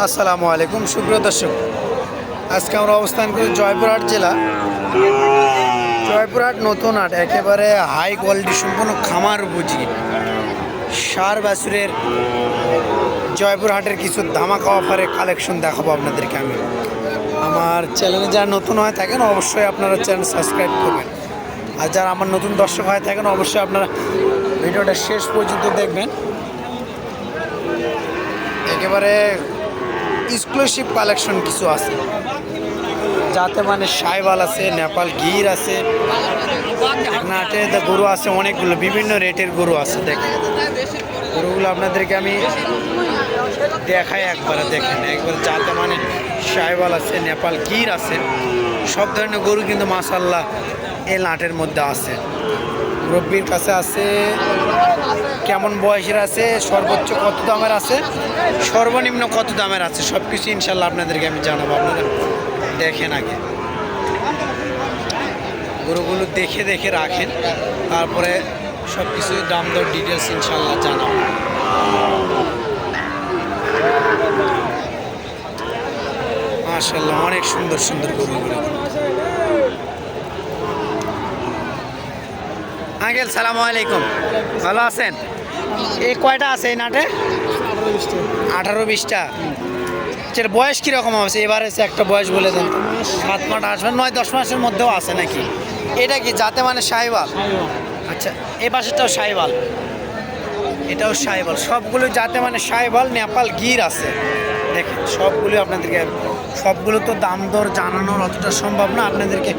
আসসালামু আলাইকুম, সুপ্রিয় দর্শক। আজকে আমরা অবস্থান করি জয়পুরহাট জেলা। জয়পুরহাট নতুন হাট, একেবারে হাই কোয়ালিটি সম্পূর্ণ খামার উপযোগী। সার বাছুরের জয়পুরহাটের কিছু ধামাকা অফারের কালেকশন দেখাবো আপনাদেরকে আমি। আমার চ্যানেলে যারা নতুন হয়ে থাকেন, অবশ্যই আপনারা চ্যানেল সাবস্ক্রাইব করবেন। আর যারা আমার নতুন দর্শক হয়ে থাকেন, অবশ্যই আপনারা ভিডিওটা শেষ পর্যন্ত দেখবেন। একেবারে এক্সক্লুসিভ কালেকশন কিছু আছে। যাতে মানে সাইবাল আছে, নেপাল গির আছে গরু আছে, অনেকগুলো, বিভিন্ন রেটের গরু আছে, দেখেন। গরুগুলো আপনাদেরকে আমি দেখাই একবারে, দেখেন। একবার যাতে মানে সাইবাল আছে, নেপাল গির আছে, সব ধরনের গরু কিন্তু মাসাল্লাহ এই লাটের মধ্যে আছে। মুরব্বির কাছে আছে, কেমন বয়সের আছে, সর্বোচ্চ কত দামের আছে? সর্বনিম্ন কত দামের আছে? সব কিছু ইনশাল্লাহ আপনাদেরকে আমি জানাব। আপনারা দেখেন আগে। গরুগুলো দেখে দেখে রাখেন, তারপরে সব কিছু দাম দর ডিটেলস ইনশাল্লাহ জানাব। মাশাল্লাহ অনেক সুন্দর সুন্দর গরুগুলো। আঙ্কেল, সালাম আলাইকুম। ভালো আছেন? এই কয়টা আছে এই নাটে? আঠারো বিশটা। এর বয়স কীরকম আছে? এবার এসে একটা বয়স বলে দেন। সাত মাস মাস, নয়, দশ মাসের মধ্যেও আছে নাকি? এটা কি যাতে মানে সাইবাল আচ্ছা এ পাশেরটাও সাইবাল এটাও সাইবাল সবগুলো যাতে মানে সাইবাল নেপাল গির আছে। দেখেন, সবগুলো আপনাদেরকে সবগুলো তো দাম দর জানানোর অতটা সম্ভব না। আপনাদেরকে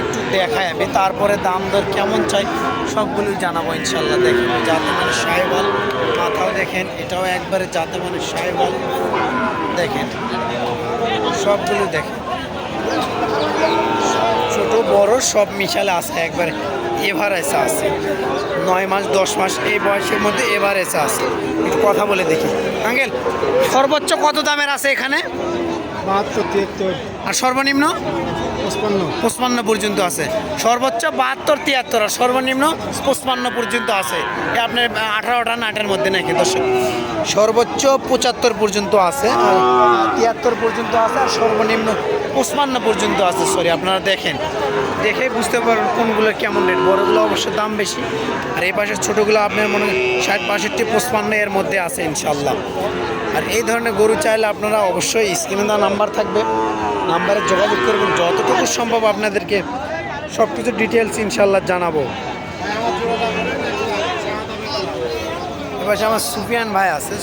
একটু দেখাই আমি। তারপরে দাম দর কেমন চাই, সবগুলোই জানাব ইনশাল্লাহ। দেখেন যাতে মানে সাহেবাল, মাথাও দেখেন, এটাও একবারে যাতে মানে সাহেবাল। দেখেন, সবগুলো দেখেন। ছোট, বড়, সব মিশালে আছে, একবারে এভারেজে আছে। নয় মাস, দশ মাস, এই বয়সের মধ্যে এভারেজে আছে। একটু কথা বলে দেখি। আঙ্কেল, সর্বোচ্চ কত দামের আছে এখানে? বাহাত্তর তিয়াত্তর। আর সর্বনিম্ন? পঁচপান্ন। পঁচপান্ন পর্যন্ত আছে। সর্বোচ্চ বাহাত্তর তিয়াত্তর আর সর্বনিম্ন পঁচপান্ন পর্যন্ত আছে। আপনার আঠারোটা নাটের মধ্যে নাকি দর্শক? সর্বোচ্চ পঁচাত্তর পর্যন্ত আছে আর তিয়াত্তর পর্যন্ত আছে আর সর্বনিম্ন পঁচপান্ন পর্যন্ত আছে সরি আপনারা দেখেন। দেখে বুঝতে পারবেন কোনগুলো কেমন রেট বড়গুলো অবশ্য দাম বেশি। আর এই পাশের ছোটোগুলো আপনার মনে হয় ষাট বাষট্টি পঁচপান্ন এর মধ্যে আছে ইনশাল্লাহ আর এই ধরনের গরু চাইলে আপনারা অবশ্যই স্ক্রিনে দেওয়া নাম্বার থাকবে। নাম্বারে যোগাযোগ করবেন। যতটুকু সম্ভব আপনাদেরকে সব কিছু ডিটেলস ইনশাল্লাহ জানাব। এবার আমার সুফিয়ান ভাই আছে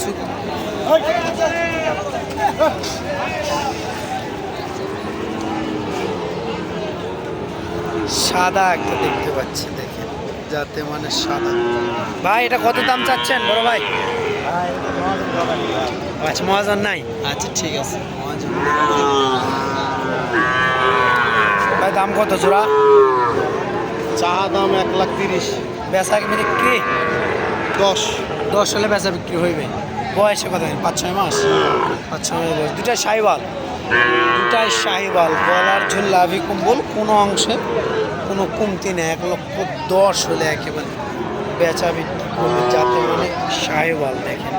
সাদা একটা দেখতে পাচ্ছি যাতে মানে সাদা। ভাই এটা কত দাম চাচ্ছেন বড় ভাই? আচ্ছা মহাজন নাই? আচ্ছা ঠিক আছে। মহাজন ভাই দাম কত জোড়া? চা দাম এক লাখ তিরিশ। বেচা বিক্রি দশ। দশ হলে বেচা বিক্রি হইবে। বয়সে কথা পাঁচ ছয় মাস? পাঁচ ছয় মাস দুটাই শাহিবাল দুটাই শাহিবাল গলার ঝুল লাভি কুম্বল, কোনো অংশে কোনো কমতি নেই। এক লক্ষ দশ হলে একেবারে বেচা বিক্রি করবে যাতে মানে শাহিবাল দেখেন।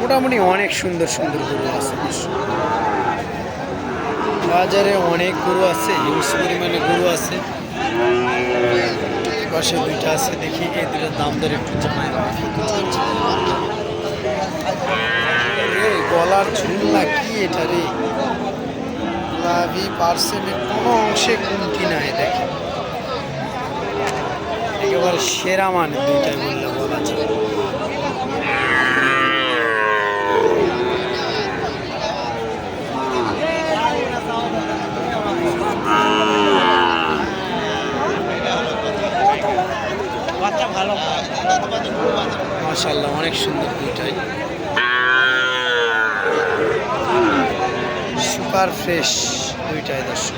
মোটামুটি অনেক সুন্দর সুন্দর গরু আছে বাজারে অনেক গরু আছে, হিউজ পরিমাণে গরু আছে। পাশে দুইটা আছে, দেখি এই দুটার দাম দর একটু জানাই। গলার ঝুল না কি এটা রে? লাভি পার্সেন্টের কোনো অংশে কমতি নাই, দেখে। একেবারে সেরা মানে দুইটাই বললে গলা যায়। মাশাল্লাহ অনেক সুন্দর দুইটাই সুপার ফ্রেশ দুইটাই দর্শক।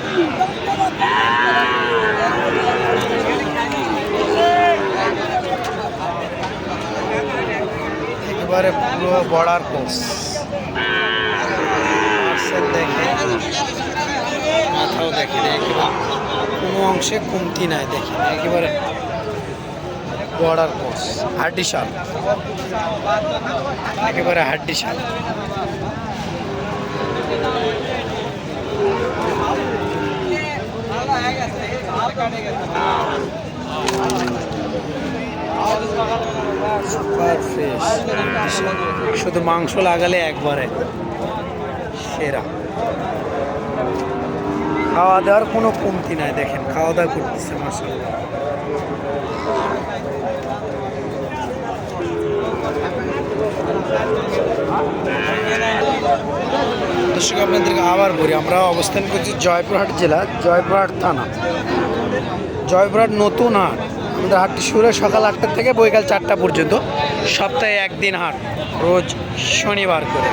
একেবারে পুরো বর্ডার কোর্স। মাথাও দেখেন একেবারে কোনো অংশে কমতি নাই দেখেন একেবারে বর্ডার কোর্স হাড্ডি শাল। একেবারে হাড্ডি শাল। শুধু মাংস লাগালে একবারে সেরা। খাওয়া দাওয়ার কোনো কমতি নাই, দেখেন খাওয়া দাওয়া করতেছে মাসাল দর্শক, আপনাদেরকে আবার বলি, আমরা অবস্থান করছি জয়পুরহাট জেলা, জয়পুরহাট থানা। জয়পুরহাট নতুন হাট। আমাদের হাটটি শুরু হয় সকাল আটটা থেকে বৈকাল চারটা পর্যন্ত। সপ্তাহে একদিন হাট, রোজ শনিবার করে।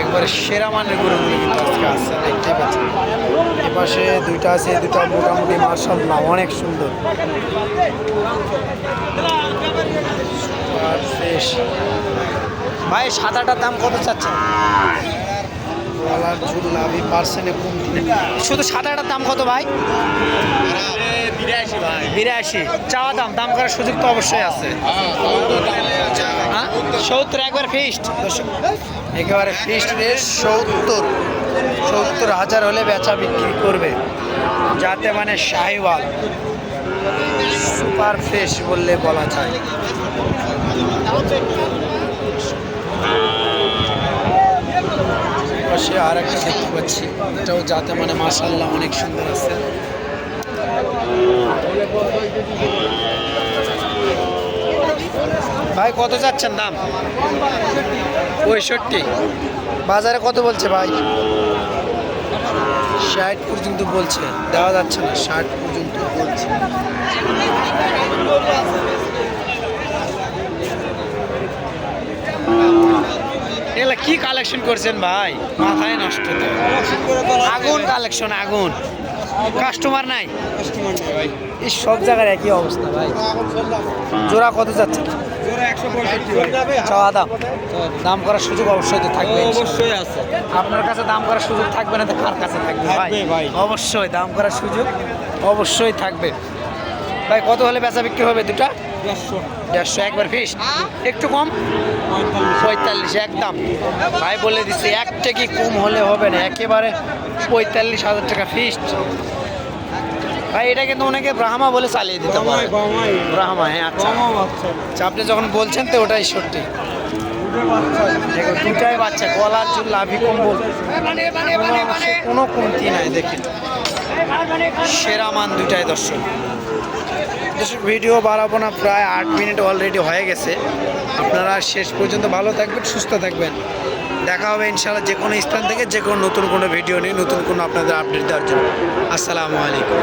একবারে সেরা মানের গরুগুলো কিন্তু আজকে আসছে দেখতে পাচ্ছেন এপাশে দুইটা আছে দুটা মোটামুটি মার্শাল্লাহ অনেক সুন্দর। ভাই সাদাটার দাম কত চাচ্ছেন? গলার ঝুল লাভি পার্সেন্টে কমতি শুধু সাদাটার দাম কত ভাই? বিরাশি ভাই। বিরাশি। চাওয়া দাম দাম করার সুযোগ তো অবশ্যই আছে। হ্যাঁ সত্তর একবার ফিস্ট একেবারে ফিস্ট রেট সত্তর সত্তর হাজার হলে বেচা বিক্রি করবে। যাতে মানে শাহিওয়াল, সুপার ফ্রেশ বললে বলা যায়। পাশে আর একটা দেখতে পাচ্ছি, এটাও যাতে মানে মাসাল্লাহ অনেক সুন্দর আছে। ভাই কত যাচ্ছেন দাম? পঁয়ষট্টি। বাজারে কত বলছে ভাই? ষাট পর্যন্ত বলছে। দেওয়া যাচ্ছে না ষাট পর্যন্ত বলছে। এগুলা কি কালেকশন করছেন ভাই? মাথায় নষ্ট তো। আগুন কালেকশন আগুন। কাস্টমার নাই? এই সব জায়গার একই অবস্থা ভাই। জোড়া কত যাচ্ছে? চাওয়া দাম? দাম করার সুযোগ অবশ্যই তো থাকবে অবশ্যই আছে। আপনার কাছে দাম করার সুযোগ থাকবে না তো কার কাছে থাকবে ভাই? ভাই। অবশ্যই দাম করার সুযোগ অবশ্যই থাকবে। ভাই কত হলে বেচা বিক্রি হবে দুটা? দেড়শো। একবার ফিস একটু কম? পঁয়তাল্লিশ একদম। ভাই বলে দিচ্ছে একটা কি কম হলে হবে না। একেবারে পঁয়তাল্লিশ হাজার টাকা ফিস্ট ভাই এটা কিন্তু অনেকে ব্রাহ্মা বলে চালিয়ে দিতে পারে। ব্রাহ্মা হ্যাঁ আচ্ছা। আচ্ছা, আপনি যখন বলছেন তো ওটাই সত্যি। দেখো দুটাই বাচ্চা গলার চুল লাভি কম্বল। কোনো কমতি নাই দেখেন। সেরা মান দুটাই দর্শক। দর্শক ভিডিও বাড়াবো না প্রায় আট মিনিট অলরেডি হয়ে গেছে। আপনারা শেষ পর্যন্ত ভালো থাকবেন সুস্থ থাকবেন। দেখা হবে ইনশাল্লাহ যে কোনো স্থান থেকে যে কোনো নতুন কোনো ভিডিও নিয়ে, নতুন কোনো আপনাদের আপডেট দেওয়ার জন্য। আসসালামু আলাইকুম।